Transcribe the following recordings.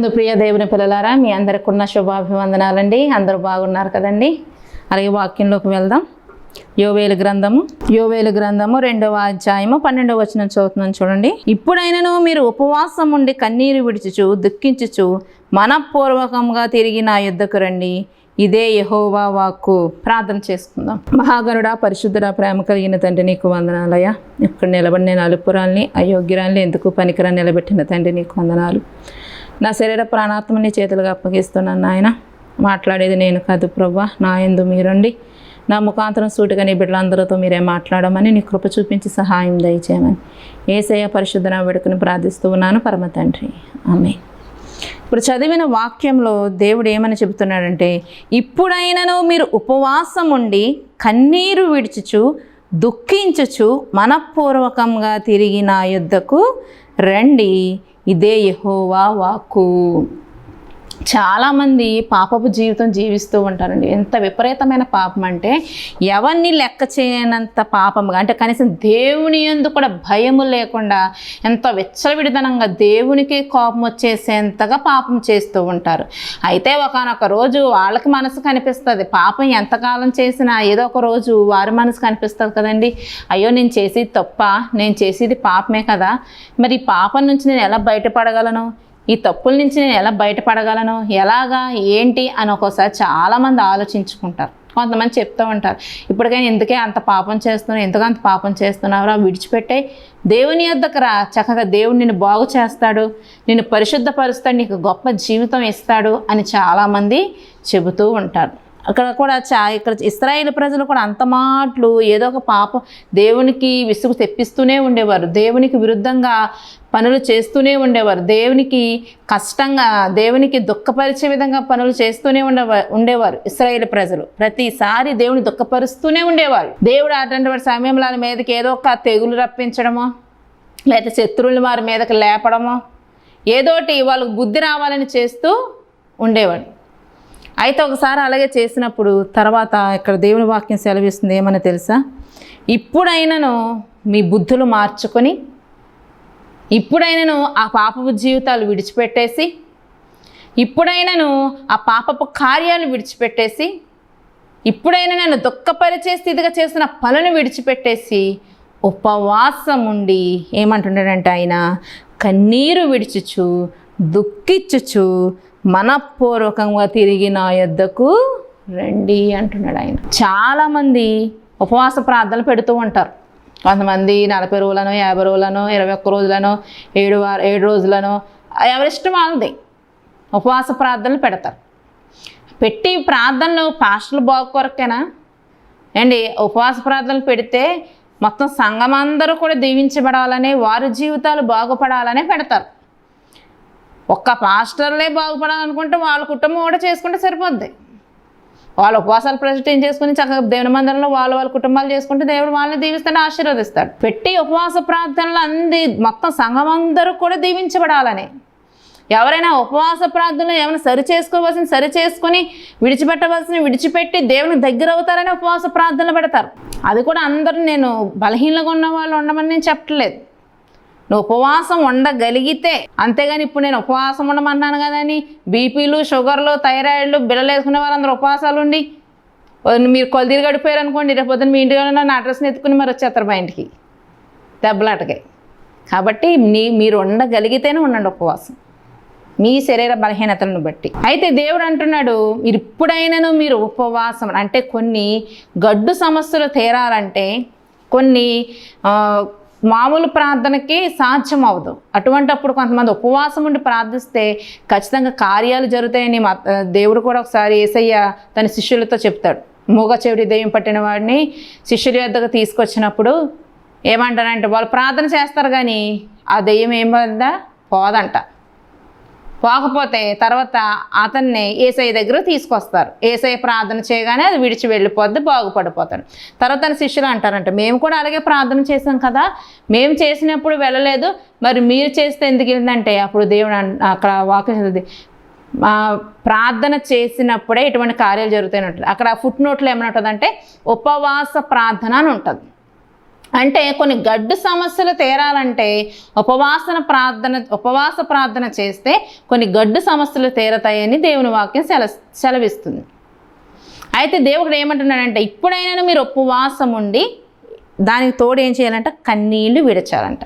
నందు ప్రియ దేవుని పిల్లలారా మీ అందరికి ఉన్న శుభాభివందనాలండి. అందరూ బాగున్నారు కదండి? అలాగే వాక్యంలోకి వెళ్దాం. యోవేలు గ్రంథము యోవేలు గ్రంథము రెండవ అధ్యాయము పన్నెండవ వచనం చదువుతున్నాను చూడండి. ఇప్పుడైనను మీరు ఉపవాసం ఉండి కన్నీరు విడిచుచు దుఃఖించుచు మనపూర్వకంగా తిరిగి నా యుద్ధకు రండి. ఇదే యహోవా వాక్కు. ప్రార్థన చేసుకుందాం. మహాగరుడా పరిశుద్ధుడ ప్రేమ కలిగిన తండ్రి నీకు వందనాలయ ఇక్కడ నిలబడిన నలుపురాల్ని అయోగ్యురాల్ని ఎందుకు పనికిరా నిలబెట్టిన తండ్రి నీకు వందనాలు. నా శరీర ప్రాణాత్మని చేతులుగా అప్పగిస్తున్నాను నాయన. మాట్లాడేది నేను కాదు ప్రభా నా ఎందు మీరండి. నా ముఖాంతరం సూటిగా నీ బిడ్డలందరితో మీరే మాట్లాడమని నీ కృప చూపించి సహాయం దయచేయమని. ఏసయ్య పరిశుద్ధన వేడుకుని ప్రార్థిస్తూ ఉన్నాను పరమ తండ్రి. ఆమె ఇప్పుడు చదివిన వాక్యంలో దేవుడు ఏమని చెబుతున్నాడంటే ఇప్పుడైనను మీరు ఉపవాసం ఉండి కన్నీరు విడిచుచు దుఃఖించుచు మనపూర్వకంగా తిరిగి నా యుద్ధకు రండి. ఇదే యహోవా వాక్కు. చాలామంది పాపపు జీవితం జీవిస్తూ ఉంటారండి. ఎంత విపరీతమైన పాపం అంటే ఎవరిని లెక్క చేయనంత పాపముగా అంటే కనీసం దేవుని ఎందు కూడా భయము లేకుండా ఎంత విచ్చలవిడిదనంగా దేవునికి కోపం వచ్చేసేంతగా పాపం చేస్తూ ఉంటారు. అయితే ఒకనొక రోజు వాళ్ళకి మనసు కనిపిస్తుంది. పాపం ఎంతకాలం చేసినా ఏదో ఒక రోజు వారి మనసు కనిపిస్తుంది కదండి. అయ్యో నేను చేసేది తప్ప నేను చేసేది పాపమే కదా. మరి ఈ పాపం నుంచి నేను ఎలా బయటపడగలను? ఈ తప్పుల నుంచి నేను ఎలా బయటపడగలను? ఎలాగా? ఏంటి? అని ఒక్కోసారి చాలామంది ఆలోచించుకుంటారు. కొంతమంది చెప్తూ ఉంటారు. ఇప్పటికైనా ఎందుకే అంత పాపం చేస్తున్నావు? ఎందుకు అంత పాపం చేస్తున్నావురా విడిచిపెట్టే దేవుని యొద్దకు రా. చక్కగా దేవుడు నిన్ను బాగు చేస్తాడు. నిన్ను పరిశుద్ధపరుస్తాడు. నీకు గొప్ప జీవితం ఇస్తాడు అని చాలామంది చెబుతూ ఉంటారు. అక్కడ కూడా చా ఇక్కడ ఇస్రాయేల్ ప్రజలు కూడా అంత మాటలు ఏదో ఒక పాపం దేవునికి విసుగు తెప్పిస్తూనే ఉండేవారు. దేవునికి విరుద్ధంగా పనులు చేస్తూనే ఉండేవారు. దేవునికి కష్టంగా దేవునికి దుఃఖపరిచే విధంగా పనులు చేస్తూనే ఉండేవారు ఉండేవారు ఇస్రాయేల్ ప్రజలు. ప్రతిసారి దేవుని దుఃఖపరుస్తూనే ఉండేవారు. దేవుడు అటువంటి సమయంలో మీదకి ఏదో ఒక తెగులు రప్పించడమో లేదా శత్రువులు వారి మీదకి లేపడమో ఏదోటి వాళ్ళకు బుద్ధి రావాలని చేస్తూ ఉండేవాడు. అయితే ఒకసారి అలాగే చేసినప్పుడు తర్వాత ఇక్కడ దేవుని వాక్యం సెలవిస్తుంది ఏమని తెలుసా? ఇప్పుడైనను మీ బుద్ధులు మార్చుకొని ఇప్పుడైనను ఆ పాపపు జీవితాలు విడిచిపెట్టేసి ఇప్పుడైనను ఆ పాపపు కార్యాలు విడిచిపెట్టేసి ఇప్పుడైనా నేను దుఃఖపరిచే స్థితిగా చేసిన పనులు విడిచిపెట్టేసి ఉపవాసం ఉండి ఏమంటున్నాడంటే ఆయన కన్నీరు విడిచుచు దుఃఖిచ్చుచు మనపూర్వకంగా తిరిగి నా యొద్దకు రండి అంటున్నాడు ఆయన. చాలామంది ఉపవాస ప్రార్థనలు పెడుతూ ఉంటారు. కొంతమంది నలభై రోజులను యాభై రోజులను ఇరవై ఒక్క రోజులను ఏడు వారం ఏడు రోజులను ఎవరిష్టం వాళ్ళది. ఉపవాస ప్రార్థనలు పెడతారు. పెట్టి ప్రార్థనలు పాస్టర్లు బాగుకొరకేనా అండి ఉపవాస ప్రార్థనలు పెడితే మొత్తం సంఘం అందరూ కూడా దీవించబడాలని వారి జీవితాలు బాగుపడాలనే పెడతారు. ఒక్క పాస్టర్లే బాగుపడాలనుకుంటే వాళ్ళ కుటుంబం కూడా చేసుకుంటే సరిపోద్ది. వాళ్ళ ఉపవాసాలు ప్రతిష్ఠం చేసుకుని చక్కగా దేవుని మందిరంలో వాళ్ళ వాళ్ళ కుటుంబాలు చేసుకుంటే దేవుడు వాళ్ళని దీవిస్తాడు ఆశీర్వదిస్తాడు. పెట్టి ఉపవాస ప్రార్థనలు అంది మొత్తం సంఘం అందరూ కూడా దీవించబడాలని. ఎవరైనా ఉపవాస ప్రార్థనలు ఏమైనా సరి చేసుకోవాల్సిన సరి చేసుకొని విడిచిపెట్టవలసిన విడిచిపెట్టి దేవుని దగ్గర అవుతారని ఉపవాస ప్రార్థనలు పెడతారు. అది కూడా అందరూ నేను బలహీనంగా ఉన్న వాళ్ళు ఉండమని నేను చెప్పట్లేదు. నువ్వు ఉపవాసం ఉండగలిగితే. అంతేగాని ఇప్పుడు నేను ఉపవాసం ఉండమన్నాను కదని బీపీలు షుగర్లు థైరాయిడ్లు బిళ్ళలు వేసుకునే వాళ్ళందరూ ఉపవాసాలు ఉండి మీరు కొలిదిరి గడిపోయారు అనుకోండి రేపు పొద్దున్న మీ ఇంటికి నా అడ్రస్ని ఎత్తుకుని మరి వచ్చేస్తారు మా ఇంటికి. దెబ్బలాటకి. కాబట్టి నీ మీరు ఉండగలిగితేనే ఉండండి ఉపవాసం. మీ శరీర బలహీనతలను బట్టి. అయితే దేవుడు అంటున్నాడు మీరు ఇప్పుడైనాను మీరు ఉపవాసం. అంటే కొన్ని గడ్డు సమస్యలు తీరాలంటే కొన్ని మామూలు ప్రార్థనకి సాధ్యం అవ్వదు. అటువంటప్పుడు కొంతమంది ఉపవాసం ఉండి ప్రార్థిస్తే ఖచ్చితంగా కార్యాలు జరుగుతాయని మా దేవుడు కూడా ఒకసారి ఏసయ్య తన శిష్యులతో చెప్తాడు. మూగ చెవిటి దెయ్యం పట్టిన వాడిని శిష్యుల యొద్దకు తీసుకొచ్చినప్పుడు ఏమంటారంటే వాళ్ళు ప్రార్థన చేస్తారు కానీ ఆ దెయ్యం ఏమందా పోదంట. పోకపోతే తర్వాత అతన్ని ఏసఐ దగ్గర తీసుకొస్తారు. ఏసఐ ప్రార్థన చేయగానే అది విడిచి వెళ్ళిపోద్ది బాగుపడిపోతాడు. తర్వాత తన శిష్యులు అంటారంట మేము కూడా అలాగే ప్రార్థన చేసాం కదా మేము చేసినప్పుడు వెళ్ళలేదు మరి మీరు చేస్తే ఎందుకు వెళ్ళిందంటే అప్పుడు దేవుడు అక్కడ వాక్యం చదివింది ప్రార్థన చేసినప్పుడే ఇటువంటి కార్యాలు జరుగుతాయని ఉంటుంది అక్కడ ఫుట్ నోట్లో ఏమైనా ఉంటుందంటే ఉపవాస ప్రార్థన అని ఉంటుంది. అంటే కొన్ని గడ్డు సమస్యలు తీరాలంటే ఉపవాసన ప్రార్థన ఉపవాస ప్రార్థన చేస్తే కొన్ని గడ్డు సమస్యలు తీరతాయని దేవుని వాక్యం సెల సెలవిస్తుంది. అయితే దేవుడు ఏమంటున్నాడంటే ఇప్పుడైనా మీరు ఉపవాసం ఉండి దానికి తోడు ఏం చేయాలంట? కన్నీళ్ళు విడచాలంట.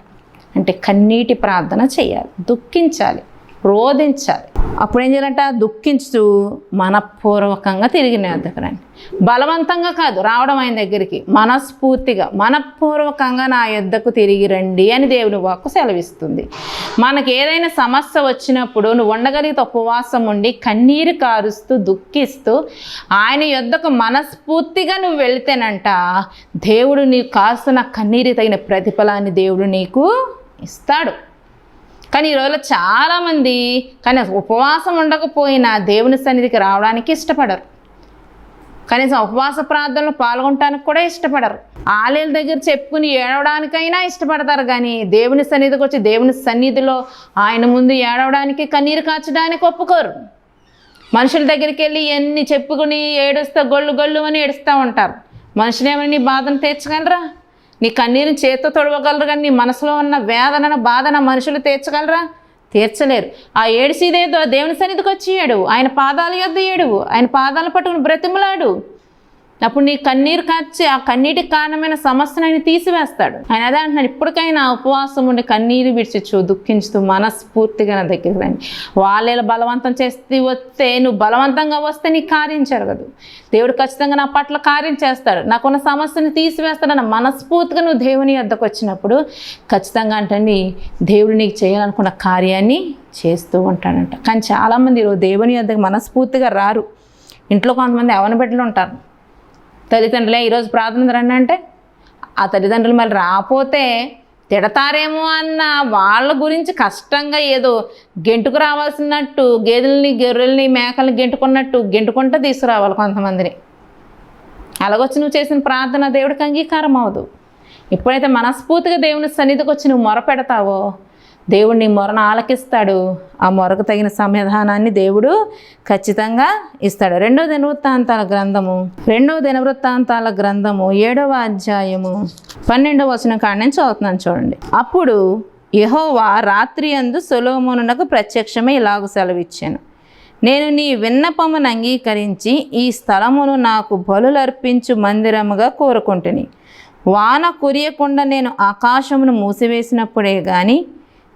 అంటే కన్నీటి ప్రార్థన చేయాలి. దుఃఖించాలి. రోధించాలి. అప్పుడు ఏం చేయాలంట? దుఃఖించుతూ మనపూర్వకంగా తిరిగి నా దగ్గర రండి. బలవంతంగా కాదు రావడం ఆయన దగ్గరికి. మనస్ఫూర్తిగా మనపూర్వకంగా నా యుద్ధకు తిరిగి రండి అని దేవుని వాక్కు సెలవిస్తుంది. మనకి ఏదైనా సమస్య వచ్చినప్పుడు నువ్వు ఉండగలిగితే ఉపవాసం ఉండి కన్నీరు కారుస్తూ దుఃఖిస్తూ ఆయన యుద్ధకు మనస్ఫూర్తిగా నువ్వు వెళితేనంట దేవుడు నీకు కాస్తున్న కన్నీరు తగిన ప్రతిఫలాన్ని దేవుడు నీకు ఇస్తాడు. కానీ ఈ రోజుల్లో చాలామంది కానీ ఉపవాసం ఉండకపోయినా దేవుని సన్నిధికి రావడానికి ఇష్టపడరు. కనీసం ఉపవాస ప్రార్థనలో పాల్గొనడానికి కూడా ఇష్టపడరు. ఆలయాల దగ్గర చెప్పుకుని ఏడవడానికైనా ఇష్టపడతారు కానీ దేవుని సన్నిధికి వచ్చి దేవుని సన్నిధిలో ఆయన ముందు ఏడవడానికి కన్నీరు కాచడానికి ఒప్పుకోరు. మనుషుల దగ్గరికి వెళ్ళి ఎన్ని చెప్పుకుని ఏడుస్తా గొళ్ళు గొళ్ళు అని ఏడుస్తూ ఉంటారు. మనుషులు ఏమైనా నీ బాధను తీర్చగలరా? నీ కన్నీరుని చేత్తో తొడవగలరు కానీ నీ మనసులో ఉన్న వేదనను బాధన మనుషులు తీర్చగలరా? తీర్చలేరు. ఆ ఏడిసిదేదో దేవుని సన్నిధికి వచ్చి ఏడు ఆయన పాదాల యొద్ద ఏడువు. ఆయన పాదాలు పట్టుకుని బ్రతిమలాడు. అప్పుడు నీ కన్నీరు కార్చి ఆ కన్నీటికి కారణమైన సమస్యను ఆయన తీసివేస్తాడు. ఆయన అదే అంటున్నాడు ఇప్పటికైనా ఉపవాసం ఉండి కన్నీరు విడిచిచ్చు దుఃఖించుతూ మనస్ఫూర్తిగా నా దగ్గరికి రండి. వాళ్ళు బలవంతం చేస్తే వస్తే నువ్వు బలవంతంగా వస్తే నీకు కార్యం జరగదు. దేవుడు ఖచ్చితంగా నా పట్ల కార్యం చేస్తాడు. నాకున్న సమస్యను తీసివేస్తాడన్న మనస్ఫూర్తిగా నువ్వు దేవుని వద్దకు వచ్చినప్పుడు ఖచ్చితంగా అంటే దేవుడు నీకు చేయాలనుకున్న కార్యాన్ని చేస్తూ ఉంటాడంట. కానీ చాలామంది ఈరోజు దేవుని వద్దకు మనస్ఫూర్తిగా రారు. ఇంట్లో కొంతమంది అవనబిడ్డలు ఉంటారు. తల్లిదండ్రులే ఈరోజు ప్రార్థన రండి అంటే ఆ తల్లిదండ్రులు మళ్ళీ రాపోతే తిడతారేమో అన్న వాళ్ళ గురించి కష్టంగా ఏదో గెంటుకు రావాల్సినట్టు గేదెల్ని గొర్రెల్ని మేకల్ని గెంటుకున్నట్టు గెంటుకుంటూ తీసుకురావాలి కొంతమందిని. అలాగొచ్చి నువ్వు చేసిన ప్రార్థన దేవుడికి అంగీకారం అవ్వదు. ఎప్పుడైతే మనస్ఫూర్తిగా దేవుని సన్నిధికి వచ్చి నువ్వు మొర పెడతావో దేవుడు నీ మొరను ఆలకిస్తాడు. ఆ మొరకు తగిన సమాధానాన్ని దేవుడు ఖచ్చితంగా ఇస్తాడు. రెండో దినవృత్తాంతాల గ్రంథము. రెండవ దినవృత్తాంతాల గ్రంథము ఏడవ అధ్యాయము. పన్నెండవ వచనం కాడ నుంచి అవుతున్నాను చూడండి. అప్పుడు యహోవా రాత్రి అందు సొలోమోనునకు ప్రత్యక్షమే ఇలాగ సెలవిచ్చాను. నేను నీ విన్నపమును అంగీకరించి ఈ స్థలమును నాకు బలులర్పించు మందిరముగా కోరుకుంటుని. వాన కురియకుండా నేను ఆకాశమును మూసివేసినప్పుడే కానీ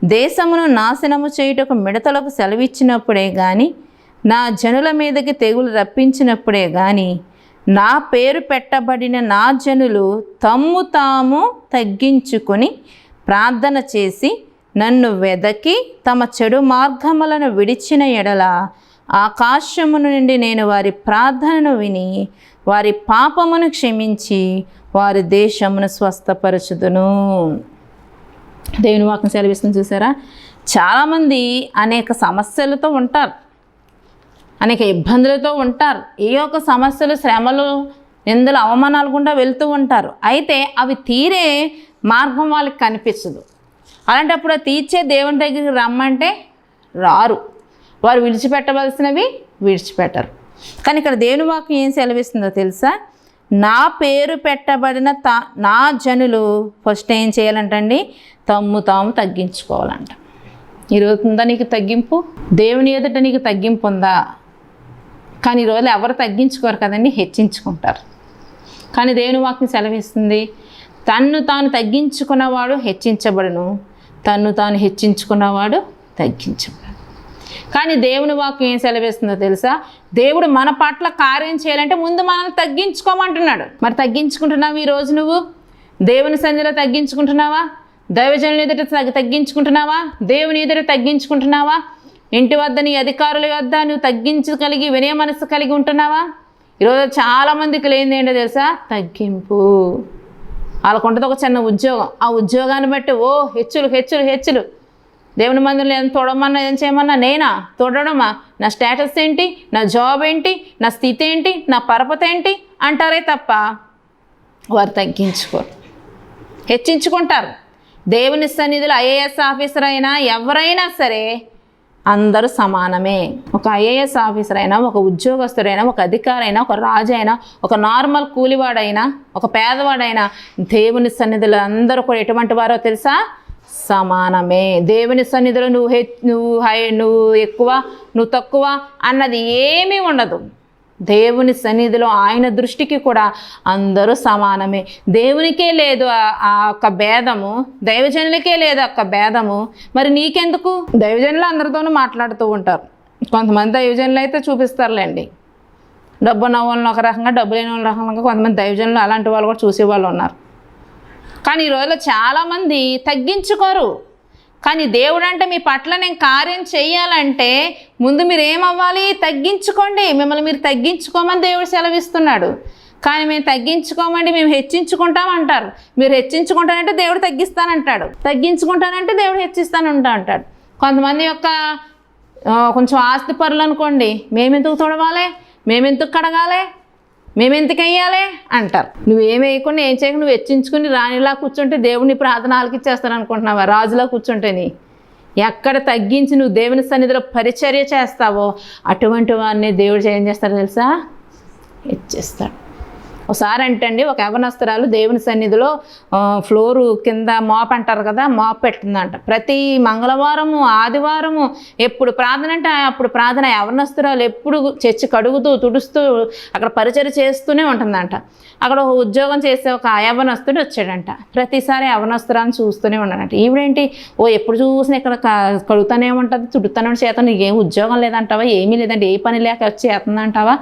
దేశమును నాశనము చేయుటకు మిడతలకు సెలవిచ్చినప్పుడే గాని నా జనుల మీదకి తెగులు రప్పించినప్పుడే గాని నా పేరు పెట్టబడిన నా జనులు తమ్ము తాము తగ్గించుకొని ప్రార్థన చేసి నన్ను వెదకి తమ చెడు మార్గములను విడిచిన ఎడల ఆకాశము నుండి నేను వారి ప్రార్థనను విని వారి పాపమును క్షమించి వారి దేశమును స్వస్థపరచుదును. దేవుని వాక్యం సెలవిస్తుంది చూసారా? చాలామంది అనేక సమస్యలతో ఉంటారు. అనేక ఇబ్బందులతో ఉంటారు. ఏ ఒక్క సమస్యలు శ్రమలు నిందలు అవమానాలు గుండా వెళ్తూ ఉంటారు. అయితే అవి తీరే మార్గం వాళ్ళకి కనిపించదు అలాంటప్పుడు తీర్చే దేవుని దగ్గరికి రమ్మంటే రారు. వారు విడిచిపెట్టవలసినవి విడిచిపెట్టరు. కానీ ఇక్కడ దేవుని వాక్యం ఏం సెలవిస్తుందో తెలుసా? నా పేరు పెట్టబడిన తా నా జనులు ఫస్ట్ ఏం చేయాలంటండి? తమ్ము తాము తగ్గించుకోవాలంట. ఈరోజు ఉందా నీకు తగ్గింపు? దేవుని ఎదుట నీకు తగ్గింపు ఉందా? కానీ ఈరోజు ఎవరు తగ్గించుకోరు కదండి? హెచ్చించుకుంటారు. కానీ దేవుని వాక్యం సెలవిస్తుంది తన్ను తాను తగ్గించుకున్నవాడు హెచ్చించబడును తన్ను తాను హెచ్చించుకున్నవాడు తగ్గించబడు కానీ దేవుని వాక్యం ఏం సెలవిస్తుందో తెలుసా? దేవుడు మన పట్ల కార్యం చేయాలంటే ముందు మనల్ని తగ్గించుకోమంటున్నాడు. మరి తగ్గించుకుంటున్నావు ఈరోజు నువ్వు? దేవుని సన్నిధిలో తగ్గించుకుంటున్నావా? దైవజనుల ఎదుట తగ్గి- తగ్గించుకుంటున్నావా? దేవుని ఎదుట తగ్గించుకుంటున్నావా? ఇంటి వద్ద నీ అధికారుల వద్ద నువ్వు తగ్గించగలిగి వినయ మనసు కలిగి ఉంటున్నావా? ఈరోజు చాలామందికి లేనిది ఏంటో తెలుసా? తగ్గింపు. వాళ్ళకుంటుంది ఒక చిన్న ఉద్యోగం. ఆ ఉద్యోగాన్ని బట్టి ఓ హెచ్చులు హెచ్చులు హెచ్చులు. దేవుని మందులు నేను తోడమన్నా ఏం చేయమన్నా నేనా? తోడడమా? నా స్టేటస్ ఏంటి? నా జాబ్ ఏంటి? నా స్థితి ఏంటి? నా పరపతి ఏంటి? అంటారే తప్ప వారు తగ్గించుకోరు హెచ్చించుకుంటారు. దేవుని సన్నిధిలో ఐఏఎస్ ఆఫీసర్ అయినా ఎవరైనా సరే అందరూ సమానమే. ఒక ఐఏఎస్ ఆఫీసర్ అయినా ఒక ఉద్యోగస్తుడైనా ఒక అధికారి అయినా ఒక రాజు అయినా ఒక నార్మల్ కూలివాడైనా ఒక పేదవాడైనా దేవుని సన్నిధిలో అందరూ కూడా ఎటువంటి వారో తెలుసా? సమానమే. దేవుని సన్నిధిలో నువ్వు హె నువ్వు హై నువ్వు ఎక్కువ నువ్వు తక్కువ అన్నది ఏమీ ఉండదు. దేవుని సన్నిధిలో ఆయన దృష్టికి కూడా అందరూ సమానమే. దేవునికే లేదు ఆ- యొక్క భేదము దైవజనులకే లేదు ఆ భేదము. మరి నీకెందుకు? దైవజనులు అందరితోనూ మాట్లాడుతూ ఉంటారు. కొంతమంది దైవజనులు అయితే చూపిస్తారులేండి. డబ్బు ఉన్న వాళ్ళని ఒక రకంగా డబ్బు లేని వాళ్ళ రకంగా కొంతమంది దైవజనులు అలాంటి వాళ్ళు కూడా చూసేవాళ్ళు ఉన్నారు. కానీ ఈ రోజుల్లో చాలామంది తగ్గించుకోరు. కానీ దేవుడు అంటే మీ పట్ల నేను కార్యం చేయాలంటే ముందు మీరు ఏమవ్వాలి తగ్గించుకోండి. మిమ్మల్ని మీరు తగ్గించుకోమని దేవుడు సెలవిస్తున్నాడు. కానీ మేము తగ్గించుకోమండి మేము హెచ్చించుకుంటాం అంటారు మీరు హెచ్చించుకుంటానంటే దేవుడు తగ్గిస్తానంటాడు. తగ్గించుకుంటానంటే దేవుడు హెచ్చిస్తానంటా అంటాడు కొంతమంది యొక్క కొంచెం ఆస్తి పరులు అనుకోండి. మేమెందుకు తొడవాలి? మేమెందుకు కడగాలి? మేమెందుకు వెయ్యాలి అంటారు. నువ్వు ఏం వేయకుండా ఏం చేయకుండా నువ్వు వెచ్చించుకుని రాణిలా కూర్చుంటే దేవుని ప్రార్థన ఆలకిచ్చేస్తాను అనుకుంటున్నావా రాజులా కూర్చుంటేని ఎక్కడ తగ్గించి నువ్వు దేవుని సన్నిధిలో పరిచర్య చేస్తావో అటువంటి వారిని దేవుడు ఏం చేస్తాడు తెలుసా? ఇచ్చేస్తాడు ఒకసారి అంటండి ఒక యవనస్తురాలు దేవుని సన్నిధిలో ఫ్లోరు కింద మాప్ అంటారు కదా మాప్ పెట్టిందంట. ప్రతి మంగళవారము ఆదివారము ఎప్పుడు ప్రార్థన అంటే అప్పుడు ప్రార్థన యవనస్తురాలు ఎప్పుడు చర్చి కడుగుతూ తుడుస్తూ అక్కడ పరిచయం చేస్తూనే ఉంటుందంట. అక్కడ ఒక ఉద్యోగం చేసే ఒక యవనస్తుడు వచ్చాడంట. ప్రతిసారి యవనస్తురాలను చూస్తూనే ఉన్నాడంట ఈవిడేంటి? ఓ ఎప్పుడు చూసినా ఇక్కడ కడుగుతూనే ఉంటుంది తుడుతూనే ఉంటుంది చేత నీకేం ఉద్యోగం లేదంటావా ఏమీ లేదంటే ఏ పని లేక వచ్చి చేస్తుందంటావా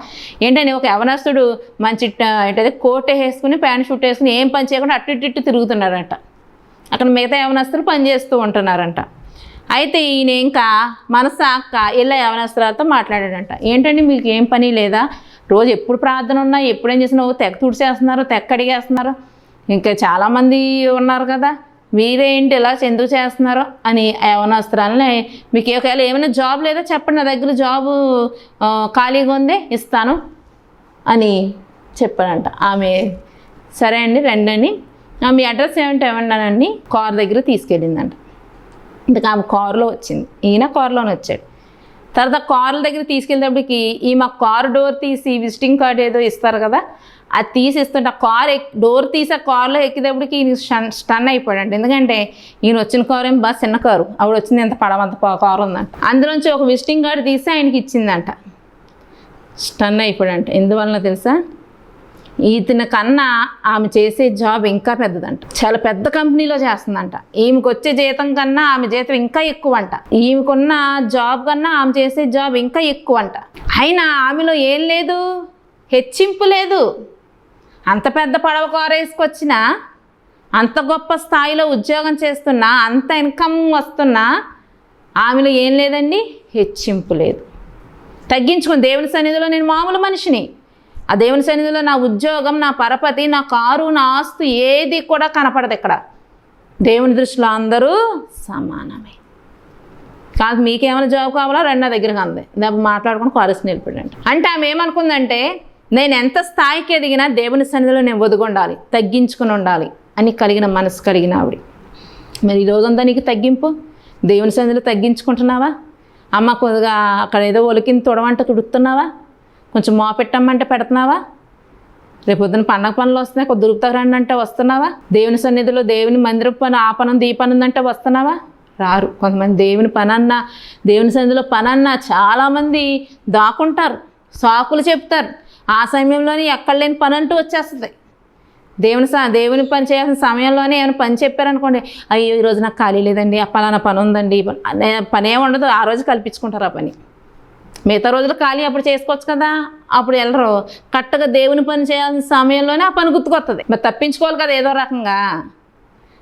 ఏంటని ఒక యవనస్తుడు మంచి ట- కోట్ వేసుకుని ప్యాంట్ షూట్ వేసుకుని ఏం పని చేయకుండా అటు ఇటు ఇటు తిరుగుతున్నారంట. అక్కడ మిగతా యవనస్తులు పని చేస్తూ ఉంటున్నారంట. అయితే ఈయన ఇంకా మనసు అక్క ఇలా యవనస్తులతో మాట్లాడాడంట. ఏంటండి మీకు ఏం పని లేదా? రోజు ఎప్పుడు ప్రార్థన ఉన్నా ఎప్పుడేం చేసినా ఓ తెగ తుడిచేస్తున్నారు తెక్క అడిగేస్తున్నారు ఇంకా చాలామంది ఉన్నారు కదా మీరేంటి ఇలా ఎందుకు చేస్తున్నారు అని ఆ యవనస్తురాలని మీకు ఒకవేళ ఏమైనా జాబ్ లేదా? చెప్పండి నా దగ్గర జాబు ఖాళీగా ఉంది ఇస్తాను అని చెప్పానంట ఆమె సరే అండి రండి అని. ఆ, మీ అడ్రస్ ఏమంటే ఏమన్నానండి కార్ దగ్గర తీసుకెళ్ళిందంట. ఇంతకు ఆమె కారులో వచ్చింది. ఈయన కారులోనే వచ్చాడు. తర్వాత కార్ల దగ్గర తీసుకెళ్ళేటప్పటికి ఈ మా కార్ డోర్ తీసి విజిటింగ్ కార్డ్ ఏదో ఇస్తారు కదా అది తీసి ఇస్తుంటే ఆ కార్ డోర్ తీసి ఆ కార్లో ఎక్కేటప్పటికి ఈయన స్టన్ స్టన్ అయిపోయాడంట. ఎందుకంటే ఈయన వచ్చిన కారు ఏం బస్ చిన్న కారు. ఆవిడ వచ్చింది ఎంత పడమంత పా- కారు ఉందంట. అందులోంచి ఒక విజిటింగ్ కార్డు తీసి ఆయనకి ఇచ్చిందంట. స్టన్ అయిపోయాడంట. ఎందువలన తెలుసా? ఇతని కన్నా ఆమె చేసే జాబ్ ఇంకా పెద్దదంట. చాలా పెద్ద కంపెనీలో చేస్తుందంట. ఈమెకు వచ్చే జీతం కన్నా ఆమె జీతం ఇంకా ఎక్కువ అంట ఈమెకున్న జాబ్ కన్నా ఆమె చేసే జాబ్ ఇంకా ఎక్కువ అంట అయినా ఆమెలో ఏం లేదు? హెచ్చింపు లేదు. అంత పెద్ద పడవ కారేసుకొచ్చినా అంత గొప్ప స్థాయిలో ఉద్యోగం చేస్తున్నా అంత ఇన్కమ్ వస్తున్నా ఆమెలో ఏం లేదండి? హెచ్చింపు లేదు. తగ్గించుకుని దేవుని సన్నిధిలో నేను మామూలు మనిషిని. ఆ దేవుని సన్నిధిలో నా ఉద్యోగం నా పరపతి నా కారు నా ఆస్తు ఏది కూడా కనపడదు ఇక్కడ దేవుని దృష్టిలో అందరూ సమానమే. కాదు మీకేమైనా జాబ్ కావాలో? రెండు నా దగ్గరకు అంది. దాన్ని మాట్లాడుకుని కారుస్ నిలిపాడంట అంటే ఆమె ఏమనుకుందంటే నేను ఎంత స్థాయికి ఎదిగినా దేవుని సన్నిధిలో నేను ఒదుగుండాలి తగ్గించుకుని ఉండాలి అని కలిగిన మనసు కలిగిన ఆవిడ. మరి ఈ రోజంతా నీకు తగ్గింపు? దేవుని సన్నిధిలో తగ్గించుకుంటున్నావా? అమ్మ కొద్దిగా అక్కడ ఏదో ఒలికింది తుడవంట తుడుతున్నావా కొంచెం మో పెట్టమ్మంటే పెడుతున్నావా? రేపు పొద్దున పండగ పనులు వస్తున్నాయి కొద్ది దొరుకుతారండి అంటే వస్తున్నావా? దేవుని సన్నిధిలో దేవుని మందిర పని ఆ దీపనం ఉంది ఉందంటే వస్తున్నావా? రారు. కొంతమంది దేవుని పనన్న దేవుని సన్నిధిలో పనన్న చాలామంది దాక్కుంటారు సాకులు చెప్తారు. ఆ సమయంలోనే ఎక్కడ లేని పని అంటూ వచ్చేస్తుంది. దేవుని సా దేవుని పని చేయాల్సిన సమయంలోనే ఏమైనా పని చెప్పారనుకోండి అయ్యో ఈరోజు నాకు ఖాళీ లేదండి ఆ పలానా పని ఉందండి పని పని ఏమి ఉండదు ఆ రోజు కల్పించుకుంటారు ఆ పని. మిగతా రోజులు ఖాళీ అప్పుడు చేసుకోవచ్చు కదా. అప్పుడు వెళ్ళరు కరెక్ట్గా దేవుని పని చేయాల్సిన సమయంలోనే ఆ పని గుర్తుకొస్తుంది మరి తప్పించుకోవాలి కదా ఏదో రకంగా.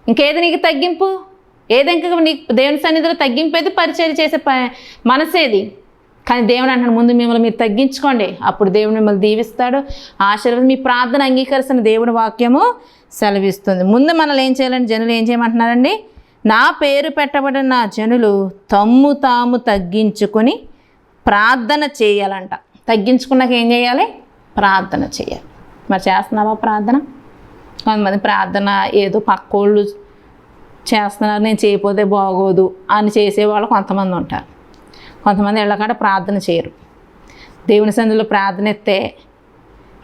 ఇంకేది నీకు తగ్గింపు? ఏది ఇంకా నీకు దేవుని సన్నిధిలో తగ్గింపు అయితే పరిచయం చేసే ప మనసేది కానీ దేవుడు అంటాడు ముందు మిమ్మల్ని మీరు తగ్గించుకోండి. అప్పుడు దేవుడు మిమ్మల్ని దీవిస్తాడు. ఆశీర్వాదం మీ ప్రార్థన అంగీకరిస్తున్న దేవుని వాక్యము సెలవిస్తుంది. ముందు మనల్ని ఏం చేయాలండి? జనులు ఏం చేయమంటున్నారండి? నా పేరు పెట్టబడిన నా జనులు తమ్ము తాము తగ్గించుకొని ప్రార్థన చేయాలంట. తగ్గించుకున్నాక ఏం చేయాలి? ప్రార్థన చేయాలి. మరి చేస్తున్నావా ప్రార్థన? కొంతమంది ప్రార్థన ఏదో పక్కోళ్ళు చేస్తున్నారు నేను చేయకపోతే బాగోదు అని చేసేవాళ్ళు కొంతమంది ఉంటారు. కొంతమంది ఇళ్ళకాడ ప్రార్థన చేయరు. దేవుని సందులో ప్రార్థన ఎత్తే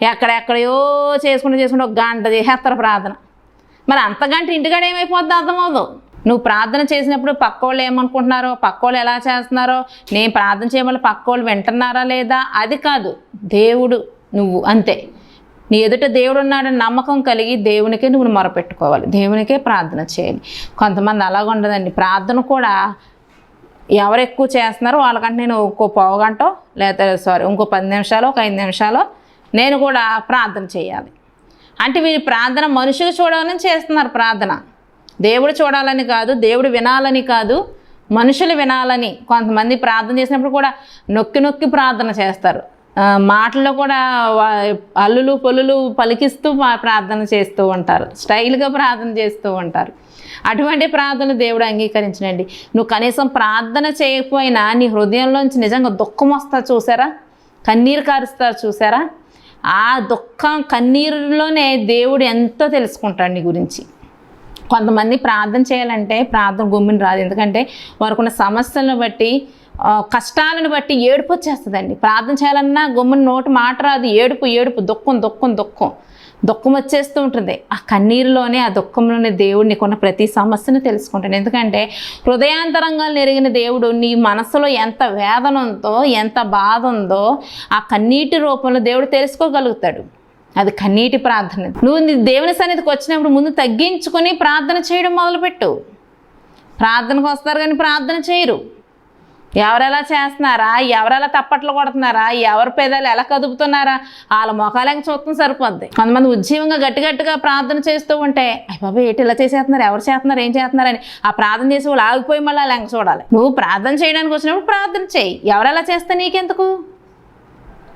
ఎక్కడెక్కడయో చేసుకుంటూ చేసుకుంటూ ఒక గంట చేసేస్తారు ప్రార్థన. మరి అంత గంట ఇంటికాడ ఏమైపోద్ది అర్థమవుదు నువ్వు ప్రార్థన చేసినప్పుడు పక్కోళ్ళు ఏమనుకుంటున్నారో పక్క వాళ్ళు ఎలా చేస్తున్నారో నేను ప్రార్థన చేయమని పక్క వాళ్ళు వింటున్నారా లేదా? అది కాదు. దేవుడు నువ్వు అంతే. నీ ఎదుట దేవుడు ఉన్నాడని నమ్మకం కలిగి దేవునికే నువ్వు మొరపెట్టుకోవాలి. దేవునికే ప్రార్థన చేయాలి. కొంతమంది అలాగ ఉండదండి ప్రార్థన కూడా ఎవరు ఎక్కువ చేస్తున్నారో వాళ్ళకంటే నేను ఇంకో పావు గంట లేదా సారీ ఇంకో పది నిమిషాలు ఒక ఐదు నిమిషాలు నేను కూడా ప్రార్థన చేయాలి. అంటే వీరి ప్రార్థన మనుషులు చూడాలని చేస్తున్నారు ప్రార్థన. దేవుడు చూడాలని కాదు దేవుడు వినాలని కాదు మనుషులు వినాలని కొంతమంది ప్రార్థన చేసినప్పుడు కూడా నొక్కి నొక్కి ప్రార్థన చేస్తారు. మాటల్లో కూడా అల్లులు పొల్లులు పలికిస్తూ ప్రార్థన చేస్తూ ఉంటారు స్టైల్గా ప్రార్థన చేస్తూ ఉంటారు. అటువంటి ప్రార్థన దేవుడు అంగీకరించనండి. నువ్వు కనీసం ప్రార్థన చేయకపోయినా నీ హృదయంలోంచి నిజంగా దుఃఖం వస్తా చూసారా? కన్నీరు కారుస్తా చూసారా? ఆ దుఃఖం కన్నీరులోనే దేవుడు ఎంతో తెలుసుకుంటాడు నీ గురించి. కొంతమంది ప్రార్థన చేయాలంటే ప్రార్థన గుమ్మిని రాదు. ఎందుకంటే వారికున్న సమస్యలను బట్టి కష్టాలను బట్టి ఏడుపు వచ్చేస్తుందండి. ప్రార్థన చేయాలన్నా గుమ్మిని నోటి మాట రాదు. ఏడుపు ఏడుపు దుఃఖం దుఃఖం దుఃఖం. దుఃఖం వచ్చేస్తూ ఉంటుంది. ఆ కన్నీరులోనే ఆ దుఃఖంలోనే దేవుడు నీకున్న ప్రతి సమస్యను తెలుసుకుంటాను ఎందుకంటే హృదయాంతరంగాలు నెరిగిన దేవుడు నీ మనసులో ఎంత వేదన ఉందో ఎంత బాధ ఉందో ఆ కన్నీటి రూపంలో దేవుడు తెలుసుకోగలుగుతాడు. అది కన్నీటి ప్రార్థన. నువ్వు నీ దేవుని సన్నిధికి వచ్చినప్పుడు ముందు తగ్గించుకొని ప్రార్థన చేయడం మొదలుపెట్టు. ప్రార్థనకు వస్తారు కానీ ప్రార్థన చేయరు. ఎవరెలా చేస్తున్నారా? ఎవరెలా తప్పట్లు కొడుతున్నారా? ఎవరి పేదాలు ఎలా కదుపుతున్నారా? వాళ్ళ మొఖాలకి చూస్తాం సరిపోద్ది. కొంతమంది ఉజ్జీవంగా గట్టి గట్టిగా ప్రార్థన చేస్తూ ఉంటే అయ్య బాబా ఏటి ఇలా చేసేస్తున్నారు? ఎవరు చేస్తున్నారు? ఏం చేస్తున్నారని ఆ ప్రార్థన చేసి వాళ్ళు ఆగిపోయి మళ్ళీ లెంక చూడాలి. నువ్వు ప్రార్థన చేయడానికి వచ్చినప్పుడు ప్రార్థన చేయి. ఎవరెలా చేస్తే నీకెందుకు?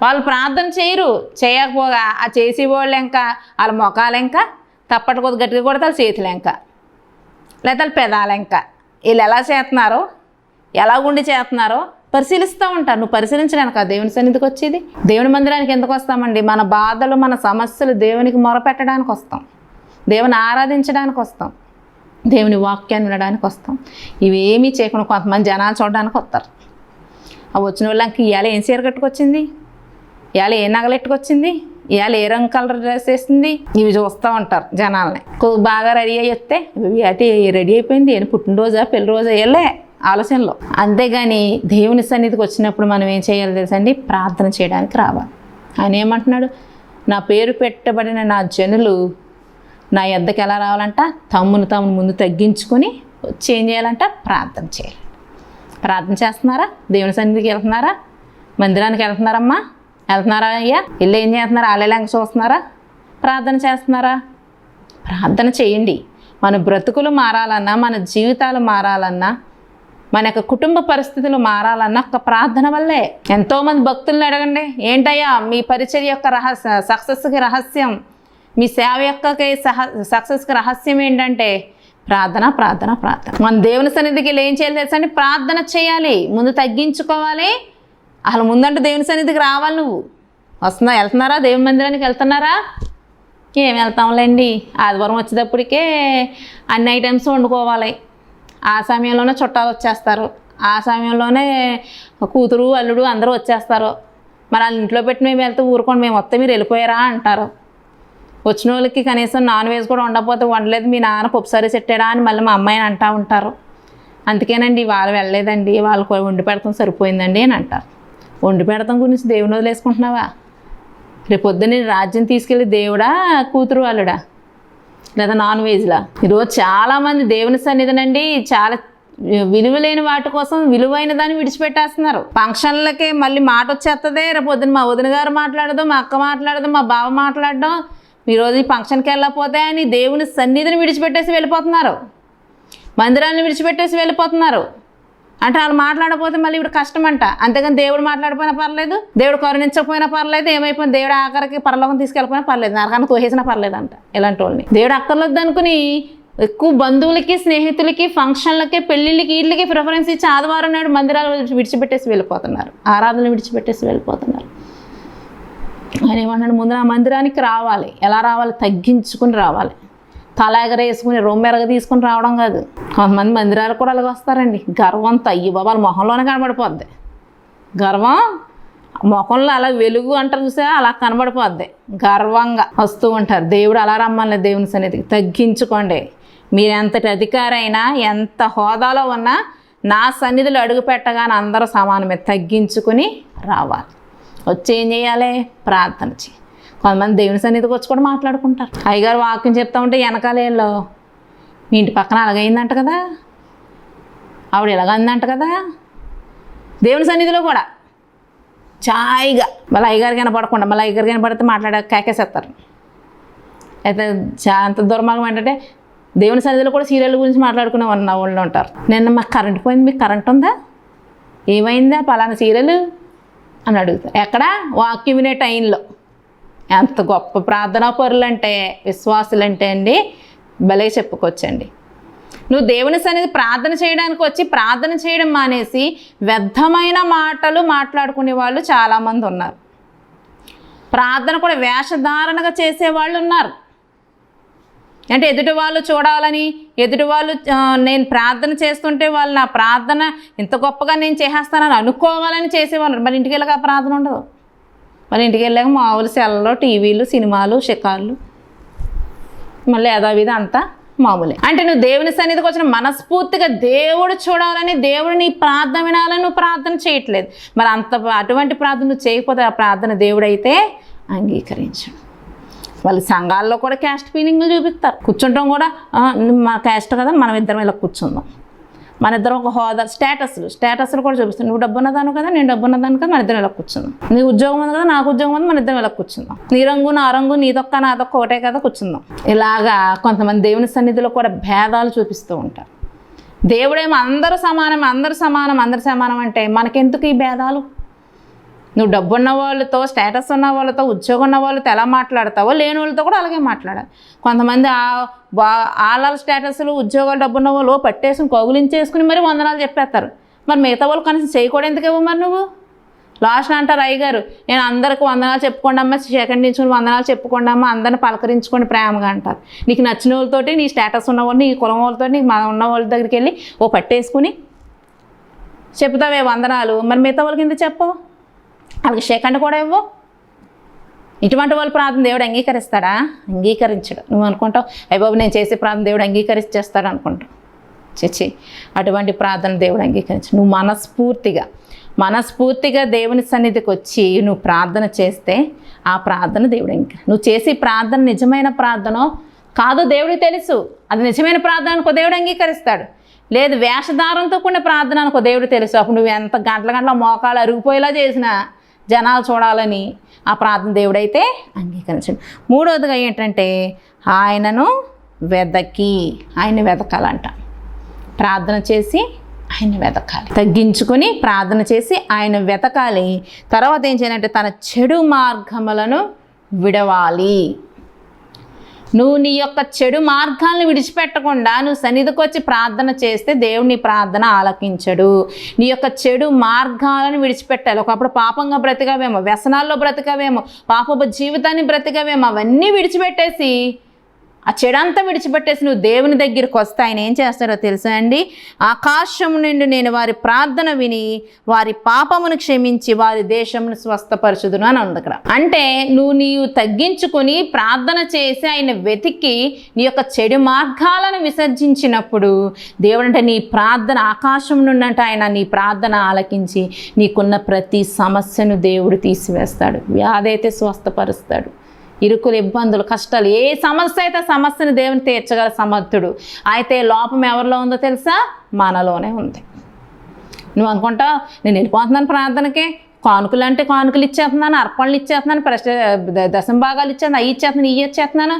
వాళ్ళు ప్రార్థన చేయరు. చేయకపోగా ఆ చేసి వాళ్ళు ఇంకా వాళ్ళ మొఖాలు ఇంకా తప్పటి కొద్ది గట్టిగా కొడితే వాళ్ళ చేతులు ఇంకా. లేదా వాళ్ళ పెదాలు ఇంకా. వీళ్ళు ఎలా చేస్తున్నారో ఎలా ఉండి చేస్తున్నారో పరిశీలిస్తూ ఉంటారు. నువ్వు పరిశీలించడానికి ఆ దేవుని సన్నిధికి వచ్చేది. దేవుని మందిరానికి ఎందుకు వస్తామండి? మన బాధలు మన సమస్యలు దేవునికి మొరపెట్టడానికి వస్తాం. దేవుని ఆరాధించడానికి వస్తాం. దేవుని వాక్యాన్ని వినడానికి వస్తాం. ఇవేమీ చేయకుండా కొంతమంది జనాలు చూడడానికి వస్తారు. ఆ వచ్చిన వాళ్ళకి ఇవాళ ఏం చీర కట్టుకొచ్చింది? ఇవాళ ఏ నగలెట్టుకొచ్చింది? ఇవాళ ఏ రంగు కలర్ డ్రెస్ వేసింది? ఇవి చూస్తూ ఉంటారు జనాల్ని. బాగా రెడీ అయ్యి వస్తే అయితే రెడీ అయిపోయింది ఏం పుట్టినరోజా పెళ్ళి రోజా వెళ్ళే ఆలోచనలో. అంతేగాని దేవుని సన్నిధికి వచ్చినప్పుడు మనం ఏం చేయాలి తెలుసండి ప్రార్థన చేయడానికి రావాలి. ఆయన ఏమంటున్నాడు? నా పేరు పెట్టబడిన నా జనులు నా యొద్దకు ఎలా రావాలంట? తమ్మును తమ్మును ముందు తగ్గించుకొని చేంజ్ చేయాలంట? ప్రార్థన చేయాలి. ప్రార్థన చేస్తున్నారా? దేవుని సన్నిధికి వెళ్తున్నారా? మందిరానికి వెళ్తున్నారమ్మా? వెళ్తున్నారా అయ్యా? ఇల్లు ఏం చేస్తున్నారా? ఆలయంగా చూస్తున్నారా? ప్రార్థన చేస్తున్నారా? ప్రార్థన చేయండి. మన బ్రతుకులు మారాలన్నా మన జీవితాలు మారాలన్నా మన యొక్క కుటుంబ పరిస్థితులు మారాలన్నా ఒక ప్రార్థన వల్లే. ఎంతోమంది భక్తులను అడగండి. ఏంటయ్యా మీ పరిచర్య యొక్క రహస్య సక్సెస్కి రహస్యం? మీ సేవ యొక్క సహ సక్సెస్కి రహస్యం ఏంటంటే ప్రార్థన ప్రార్థన ప్రార్థన. మన దేవుని సన్నిధికి వెళ్ళి ఏం చేయాలి తెలుసండి ప్రార్థన చేయాలి. ముందు తగ్గించుకోవాలి. అసలు ముందంటే దేవుని సన్నిధికి రావాలి నువ్వు. వస్తున్నా వెళ్తున్నారా? దేవుని మందిరానికి వెళ్తున్నారా? ఏం వెళ్తాంలేండి. ఆదివారం వచ్చేటప్పటికే అన్ని ఐటమ్స్ వండుకోవాలి. ఆ సమయంలోనే చుట్టాలు వచ్చేస్తారు. ఆ సమయంలోనే కూతురు అల్లుడు అందరూ వచ్చేస్తారు. మరి వాళ్ళ ఇంట్లో పెట్టి మేము వెళ్తే ఊరుకోండి మేము వస్తే మీరు వెళ్ళిపోయారా అంటారు. వచ్చిన వాళ్ళకి కనీసం నాన్ వెజ్ కూడా ఉండకపోతే వండలేదు మీ నాన్న పప్పుసారి చెట్టాడా అని మళ్ళీ మా అమ్మాయిని అంటూ ఉంటారు. అందుకేనండి వాళ్ళు వెళ్ళలేదండి వాళ్ళు వండి పెడతాం సరిపోయిందండి అని అంటారు. వండి పెడతాం గురించి దేవుని వదిలేసుకుంటున్నావా? రేపు పొద్దున్న రాజ్యం తీసుకెళ్ళి దేవుడా కూతురు వాళ్ళుడా? లేదా నాన్ వెజ్లా ఈరోజు చాలామంది దేవుని సన్నిధినండి చాలా విలువ లేని వాటి కోసం విలువైన దాన్ని విడిచిపెట్టేస్తున్నారు. ఫంక్షన్లకి మళ్ళీ మాట వచ్చేస్తుంది రేపు పొద్దున మా వదిన గారు మాట్లాడదు మా అక్క మాట్లాడదు మా బావ మాట్లాడడం ఈరోజు ఈ ఫంక్షన్కి వెళ్ళకపోతే అని దేవుని సన్నిధిని విడిచిపెట్టేసి వెళ్ళిపోతున్నారు. మందిరాన్ని విడిచిపెట్టేసి వెళ్ళిపోతున్నారు. అంటే వాళ్ళు మాట్లాడకపోతే మళ్ళీ ఇప్పుడు కష్టం అంట అంతేగాని దేవుడు మాట్లాడిపోయినా పర్లేదు దేవుడు కరుణించకపోయినా పర్లేదు ఏమైపోయింది దేవుడు ఆఖరికి పరలోకం తీసుకెళ్ళిపోయినా పర్లేదు నరకాన్ని తోసేసినా పర్లేదు అంట ఇలాంటి వాళ్ళని దేవుడు అక్కర్లేదు అనుకుని ఎక్కువ బంధువులకి స్నేహితులకి ఫంక్షన్లకి పెళ్ళిళ్ళకి వీళ్ళకి ప్రిఫరెన్స్ ఇచ్చి ఆదివారం నాడు మందిరాలు విడిచిపెట్టేసి వెళ్ళిపోతున్నారు. ఆరాధనలు విడిచిపెట్టేసి వెళ్ళిపోతున్నారు. ఆయన ఏమంటాడు ముందు నా మందిరానికి రావాలి. ఎలా రావాలి? తగ్గించుకుని రావాలి. తల ఎగరేసుకుని రూమ్ ఎరగ తీసుకుని రావడం కాదు. కొంతమంది మందిరాలు కూడా అలాగ వస్తారండి. గర్వంతో అయ్యి బాబాల మొహంలోనే కనబడిపోద్ది. గర్వం ముఖంలో అలా వెలుగు అంటారు చూసా అలా కనబడిపోద్ది. గర్వంగా వస్తూ ఉంటారు. దేవుడు అలా రమ్మని దేవుని సన్నిధికి తగ్గించుకోండి. మీరు ఎంతటి అధికారైనా ఎంత హోదాలో ఉన్నా నా సన్నిధిలో అడుగు పెట్టగానే అందరూ సమానమే తగ్గించుకుని రావాలి. వచ్చి ఏం చేయాలి? ప్రార్థన చేయాలి. కొంతమంది దేవుని సన్నిధికి వచ్చి కూడా మాట్లాడుకుంటారు. అయ్యగారు వాక్యం చెప్తా ఉంటే వెనకాలేళ్ళు మీ ఇంటి పక్కన అలాగైందంట కదా? ఆవిడ ఇలాగందంట కదా? దేవుని సన్నిధిలో కూడా చాయిగా మళ్ళీ అయ్యగారికి కనపడకుండా మళ్ళీ అయ్యగారు కనపడితే మాట్లాడ కేకేసేస్తారు. అయితే చా అంత దుర్మార్గం ఏంటంటే దేవుని సన్నిధిలో కూడా సీరియల్ గురించి మాట్లాడుకునే ఉన్న వాళ్ళు ఉంటారు. నిన్న మాకు కరెంట్ పోయింది మీకు కరెంట్ ఉందా? ఏమైందా? పలానా సీరియల్? అని అడుగుతారు. ఎక్కడ? వాక్యం వినే టైంలో. ఎంత గొప్ప ప్రార్థనా పరులు అంటే విశ్వాసులు అంటే అండి భలే చెప్పుకోవచ్చండి నువ్వు దేవుని సన్నిధి ప్రార్థన చేయడానికి వచ్చి ప్రార్థన చేయడం మానేసి వ్యర్థమైన మాటలు మాట్లాడుకునే వాళ్ళు చాలామంది ఉన్నారు. ప్రార్థన కూడా వేషధారణగా చేసేవాళ్ళు ఉన్నారు. అంటే ఎదుటి వాళ్ళు చూడాలని ఎదుటి వాళ్ళు నేను ప్రార్థన చేస్తుంటే వాళ్ళు నా ప్రార్థన ఇంత గొప్పగా నేను చేసేస్తానని అనుకోవాలని చేసేవాళ్ళు మరి ఇంటికి వెళ్ళక ఆ ప్రార్థన ఉండదు. మరి ఇంటికి వెళ్ళాక మామూలు సెల్లో టీవీలు సినిమాలు షికార్లు. మళ్ళీ యథావిధి అంతా మామూలే. అంటే నువ్వు దేవుని సన్నిధికి వచ్చిన మనస్ఫూర్తిగా దేవుడు చూడాలని దేవుడు నీ ప్రార్థన వినాలని నువ్వు ప్రార్థన చేయట్లేదు. మరి అంత అటువంటి ప్రార్థన నువ్వు చేయకపోతే ఆ ప్రార్థన దేవుడైతే అంగీకరించడు. వాళ్ళ సంఘాల్లో కూడా క్యాస్ట్ ఫీలింగ్లు చూపిస్తారు. కూర్చుంటాం కూడా నువ్వు మా క్యాస్ట్ కదా మనం ఇద్దరం ఇలా కూర్చుందాం. మన ఇద్దరం ఒక హోదా స్టేటస్లు. స్టేటస్లు కూడా చూపిస్తాను నువ్వు డబ్బు ఉన్నదాను కదా నేను డబ్బు ఉన్నదాను కదా మన ఇద్దరం ఇలా కూర్చుందాం నీ ఉద్యోగం ఉంది కదా నాకు ఉద్యోగం ఉంది మన ఇద్దరం ఇలా కూర్చుందాం నీ రంగు నా రంగు నీదొక్క నాదొక్క ఒకటే కదా కూర్చుందాం ఇలాగా కొంతమంది దేవుని సన్నిధిలో కూడా భేదాలు చూపిస్తూ ఉంటారు. దేవుడేమో అందరూ సమానం అందరూ సమానం అందరు సమానం అంటే మనకెందుకు ఈ భేదాలు? నువ్వు డబ్బు ఉన్న వాళ్ళతో స్టేటస్ ఉన్న వాళ్ళతో ఉద్యోగం ఉన్న వాళ్ళతో ఎలా మాట్లాడతావో లేని వాళ్ళతో కూడా అలాగే మాట్లాడాలి. కొంతమంది ఆ వాళ్ళ స్టేటస్లు ఉద్యోగాలు డబ్బు ఉన్న వాళ్ళు పట్టేసుకుని కౌగులించేసుకుని మరి వందనాలు చెప్పేస్తారు. మరి మిగతా వాళ్ళు కనీసం చేయకూడదు ఎందుకు మరి నువ్వు? లాస్ట్ అంటారు అయ్యగారు నేను అందరికి వందనాలు చెప్పుకోండి అమ్మా సెకండ్ నుంచి వందనాలు చెప్పుకోండమ్మా అందరిని పలకరించుకోండి ప్రేమగా అంటారు. నీకు నచ్చిన వాళ్ళతోటి నీ స్టేటస్ ఉన్న వాళ్ళు నీ కులం వాళ్ళతో నీకు మన ఉన్న వాళ్ళ దగ్గరికి వెళ్ళి ఓ పట్టేసుకుని చెప్తావే వందనాలు. మరి మిగతా వాళ్ళకి ఎందుకు చెప్పవు? వాళ్ళకి సెకండ్ కూడా ఇవ్వు. ఇటువంటి వాళ్ళ ప్రార్థన దేవుడు అంగీకరిస్తాడా? అంగీకరించడు. నువ్వు అనుకుంటావు అయ్యబాబు నేను చేసే ప్రార్థన దేవుడు అంగీకరించేస్తాడు అనుకుంటావు. చచ్చి అటువంటి ప్రార్థన దేవుడు అంగీకరించు నువ్వు మనస్ఫూర్తిగా మనస్ఫూర్తిగా దేవుని సన్నిధికి వచ్చి నువ్వు ప్రార్థన చేస్తే ఆ ప్రార్థన దేవుడు ఇంకా నువ్వు చేసే ప్రార్థన నిజమైన ప్రార్థనో కాదు దేవుడికి తెలుసు. అది నిజమైన ప్రార్థన అనుకో దేవుడు అంగీకరిస్తాడు. లేదు వేషధారంతో కూడిన ప్రార్థన అనుకో దేవుడు తెలుసు. అప్పుడు నువ్వు ఎంత గంటల గంటల మోకాలు అరిగిపోయేలా చేసినా జనాలు చూడాలని ఆ ప్రార్థన దేవుడైతే అంగీకరించండి. మూడవదిగా ఏంటంటే ఆయనను వెదకి ఆయన వెదకాలంట. ప్రార్థన చేసి ఆయన వెతకాలి తగ్గించుకొని ప్రార్థన చేసి ఆయన వెతకాలి తర్వాత ఏం చేయాలంటే తన చెడు మార్గములను విడవాలి. నువ్వు నీ యొక్క చెడు మార్గాలను విడిచిపెట్టకుండా నువ్వు సన్నిధికి వచ్చి ప్రార్థన చేస్తే దేవుడు నీ ప్రార్థన ఆలకించడు. నీ యొక్క చెడు మార్గాలను విడిచిపెట్టాలి. ఒకప్పుడు పాపంగా బ్రతికావేమో వ్యసనాల్లో బ్రతికావేమో పాపపు జీవితాన్ని బ్రతికావేమో అవన్నీ విడిచిపెట్టేసి ఆ చెడంతా విడిచిపెట్టేసి నువ్వు దేవుని దగ్గరికి వస్తే ఆయన ఏం చేస్తారో తెలుసా అండి? ఆకాశం నుండి నేను వారి ప్రార్థన విని వారి పాపమును క్షమించి వారి దేశమును స్వస్థపరచుదును అని ఉంది అక్కడ. అంటే నువ్వు నీవు తగ్గించుకొని ప్రార్థన చేసి ఆయన వెతికి నీ యొక్క చెడు మార్గాలను విసర్జించినప్పుడు దేవుడు అంటే నీ ప్రార్థన ఆకాశం నుండి అంటే ఆయన నీ ప్రార్థన ఆలకించి నీకున్న ప్రతి సమస్యను దేవుడు తీసివేస్తాడు. వ్యాధి అయితే స్వస్థపరుస్తాడు. ఇరుకులు ఇబ్బందులు కష్టాలు ఏ సమస్య అయితే సమస్యను దేవుని తీర్చగల సమర్థుడు అయితే లోపం ఎవరిలో ఉందో తెలుసా? మనలోనే ఉంది. నువ్వు అనుకుంటావు నేను వెళ్ళిపోతున్నాను ప్రార్థనకి కానుకలు అంటే కానుకలు ఇచ్చేస్తున్నాను అర్పణలు ఇచ్చేస్తున్నాను ప్రశ్న దశం భాగాలు ఇచ్చేస్తున్నాను అవి ఇచ్చేస్తున్నాను ఇవి ఇచ్చేస్తున్నాను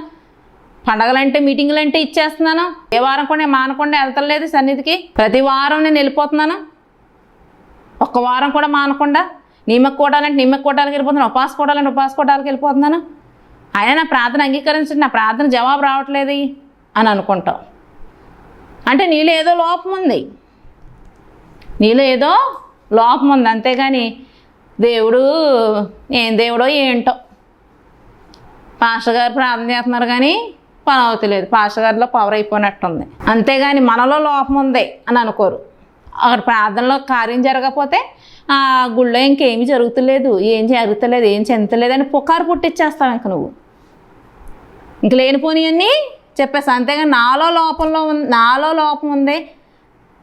పండగలంటే మీటింగ్లు అంటే ఇచ్చేస్తున్నాను ఏ వారం కూడా నేను మానకుండా వెళ్తలేదు సన్నిధికి ప్రతి వారం నేను వెళ్ళిపోతున్నాను ఒక్క వారం కూడా మానకుండా నిమ్మక కూడాలంటే నిమ్మక వెళ్ళిపోతున్నాను ఉపాస కూడాలంటే ఉపాస వెళ్ళిపోతున్నాను ఆయన నా ప్రార్థన అంగీకరించండి నా ప్రార్థన జవాబు రావట్లేదు అని అనుకుంటాం. అంటే నీలో ఏదో లోపం ఉంది. నీలో ఏదో లోపం ఉంది. అంతేగాని దేవుడు ఏం దేవుడో ఏంటో. పాస్టర్ గారు ప్రార్థన చేస్తున్నారు కానీ పని అవుతలేదు. పాస్టర్ గారిలో పవర్ అయిపోయినట్టుంది. అంతేగాని మనలో లోపం ఉంది అని అనుకోరు. అక్కడ ప్రార్థనలో కార్యం జరగకపోతే ఆ గుళ్ళో ఇంకేమీ జరుగుతలేదు. ఏం జరుగుతలేదు ఏం చెందలేదు అని పుకారు పుట్టించేస్తావు ఇంక నువ్వు. ఇంక లేనిపోనివన్నీ చెప్పేస్తా. అంతేగా నాలో లోపంలో నాలో లోపం ఉంది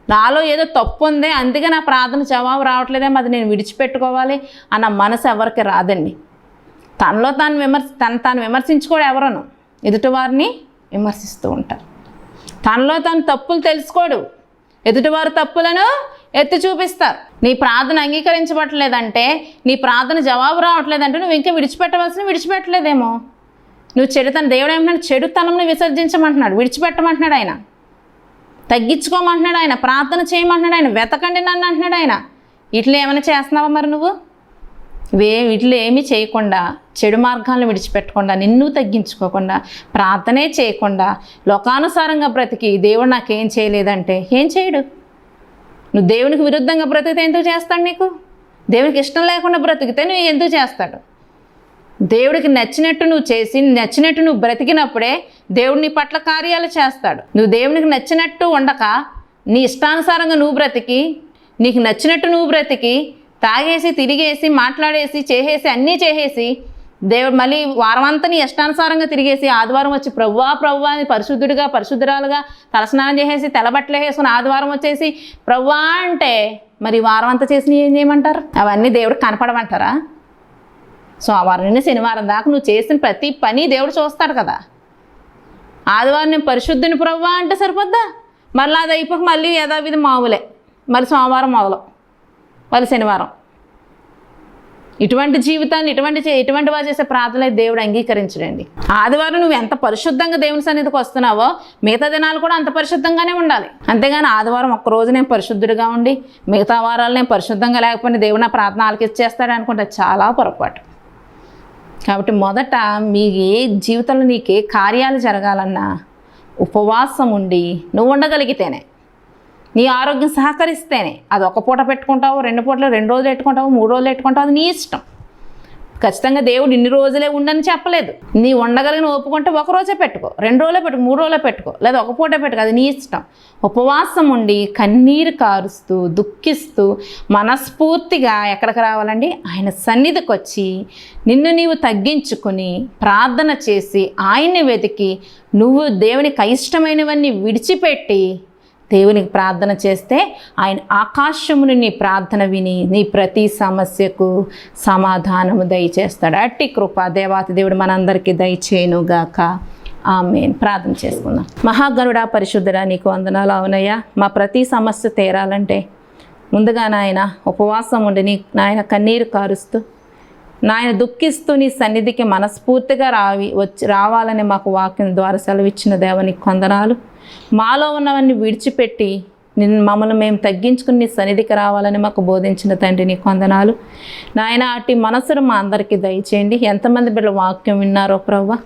నాలో ఏదో తప్పు ఉంది అందుకే నా ప్రార్థన జవాబు రావట్లేదేమో అది నేను విడిచిపెట్టుకోవాలి అన్న మనసు ఎవరికి రాదండి. తనలో తాను విమర్శ తను తాను విమర్శించుకోడు ఎవరను. ఎదుటివారిని విమర్శిస్తూ ఉంటారు. తనలో తను తప్పులు తెలుసుకోడు. ఎదుటివారు తప్పులను ఎత్తి చూపిస్తారు. నీ ప్రార్థన అంగీకరించబట్టలేదంటే నీ ప్రార్థన జవాబు రావట్లేదంటే నువ్వు ఇంకా విడిచిపెట్టవలసిన విడిచిపెట్టలేదేమో. నువ్వు చెడుతనం దేవుడు ఏమంటున్నాడు చెడుతనంను విసర్జించమంటున్నాడు విడిచిపెట్టమంటున్నాడు ఆయన. తగ్గించుకోమంటున్నాడు ఆయన ప్రార్థన చేయమంటున్నాడు ఆయన వెతకండి నన్ను అంటున్నాడు ఆయన. ఇట్లా ఏమైనా చేస్తున్నావా మరి నువ్వు? వే వీటిలో ఏమీ చేయకుండా చెడు మార్గాలను విడిచిపెట్టకుండా నిన్ను తగ్గించుకోకుండా ప్రార్థనే చేయకుండా లోకానుసారంగా బ్రతికి దేవుడు నాకేం చేయలేదంటే ఏం చేయడు? నువ్వు దేవునికి విరుద్ధంగా బ్రతికితే ఎందుకు చేస్తాడు నీకు? దేవునికి ఇష్టం లేకుండా బ్రతికితే నువ్వు ఎందుకు చేస్తాడు? దేవుడికి నచ్చినట్టు నువ్వు చేసి నచ్చినట్టు నువ్వు బ్రతికినప్పుడే దేవుడు నీ పట్ల కార్యాలు చేస్తాడు. నువ్వు దేవునికి నచ్చినట్టు ఉండక నీ ఇష్టానుసారంగా నువ్వు బ్రతికి నీకు నచ్చినట్టు నువ్వు బ్రతికి తాగేసి తిరిగేసి మాట్లాడేసి చేసేసి అన్నీ చేసేసి దేవుడు మళ్ళీ వారమంతా నీ ఇష్టానుసారంగా తిరిగేసి ఆదివారం వచ్చి ప్రవ్వా ప్రవ్వా అని పరిశుద్ధుడిగా పరిశుద్ధురాలుగా తలస్నానం చేసేసి తెలబట్టలు వేసుకుని ఆదివారం వచ్చేసి ప్రవ్వా అంటే మరి వారం అంతా చేసి ఏం చేయమంటారు? అవన్నీ దేవుడికి కనపడమంటారా? సోమవారం నుండి శనివారం దాకా నువ్వు చేసిన ప్రతి పని దేవుడు చూస్తాడు కదా. ఆదివారం నేను పరిశుద్ధుని ప్రవ్వా అంటే సరిపోద్దా? మళ్ళీ అది అయిపోక మళ్ళీ యథావిధి మామూలే మళ్ళీ సోమవారం మొదలు. మళ్ళీ శనివారం. ఇటువంటి జీవితాన్ని ఇటువంటి చే- ఇటువంటి వారు చేసే ప్రార్థన దేవుడు అంగీకరించడండి. ఆదివారం నువ్వు ఎంత పరిశుద్ధంగా దేవుని సన్నిధికి వస్తున్నావో మిగతా దినాలు కూడా అంత పరిశుద్ధంగానే ఉండాలి. అంతేగాని ఆదివారం ఒక్క రోజు నేను పరిశుద్ధుడిగా ఉండి మిగతా వారాలు నేను పరిశుద్ధంగా లేకపోయినా దేవుడు నా ప్రార్థన ఆలకిచ్చేస్తాడు అనుకుంటే చాలా పొరపాటు. కాబట్టి మొదట మీ ఏ జీవితంలో నీకే కార్యాలు జరగాలన్నా ఉపవాసం ఉండి నువ్వు ఉండగలిగితేనే నీ ఆరోగ్యం సహకరిస్తేనే అది ఒక పూట పెట్టుకుంటావు రెండు పూటలు రెండు రోజులు పెట్టుకుంటావు మూడు రోజులు పెట్టుకుంటావు అది నీ ఇష్టం. ఖచ్చితంగా దేవుడు ఇన్ని రోజులే ఉండని చెప్పలేదు. నీ ఉండగలిగిన ఒప్పుకుంటే ఒక రోజే పెట్టుకో రెండు రోజులే పెట్టుకో మూడు రోజులే పెట్టుకో లేదా ఒక పూట పెట్టుకో అది నీ ఇష్టం. ఉపవాసం ఉండి కన్నీరు కారుస్తూ దుఃఖిస్తూ మనస్ఫూర్తిగా ఎక్కడికి రావాలండి? ఆయన సన్నిధికి వచ్చి నిన్ను నీవు తగ్గించుకుని ప్రార్థన చేసి ఆయన్ని వెతికి నువ్వు దేవునికి అయిష్టమైనవన్నీ విడిచిపెట్టి దేవునికి ప్రార్థన చేస్తే ఆయన ఆకాశముని నీ ప్రార్థన విని నీ ప్రతి సమస్యకు సమాధానము దయచేస్తాడు. అట్టి కృప దేవాతి దేవుడు మనందరికీ దయచేయనుగాక. ఆమె ప్రార్థన చేసుకుందాం. మహాగణుడా పరిశుద్ధుడా నీకు వందనాలు అవునయ్యా. మా ప్రతి సమస్య తీరాలంటే ముందుగా నాయన ఉపవాసం ఉండి నీ నాయన కన్నీరు కారుస్తూ నాయన దుఃఖిస్తూ నీ సన్నిధికి మనస్ఫూర్తిగా రావి వచ్చి రావాలని మాకు వాక్యం ద్వారా సెలవిచ్చిన దేవనికి కొందనాలు మాలో ఉన్నవన్నీ విడిచిపెట్టి నిన్ను మమ్మల్ని మేము తగ్గించుకుని నీ సన్నిధికి రావాలని మాకు బోధించిన తండ్రి నీ కొందనాలు. నాయన అట్టి మనసును మా అందరికీ దయచేయండి. ఎంతమంది బిడ్డలు వాక్యం విన్నారో ప్రవ్వ?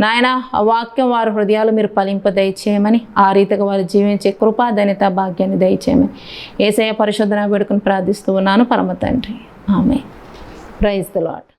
నాయన ఆ వాక్యం వారి హృదయాలు మీరు ఫలింప దయచేయమని ఆ రీతిగా వారు జీవించే కృపా ధనిత భాగ్యాన్ని దయచేయమని ఏసయ పరిశోధన వేడుకుని ప్రార్థిస్తూ ఉన్నాను. పరమ తండ్రి. ఆమె ప్రైజ్ ద లాట్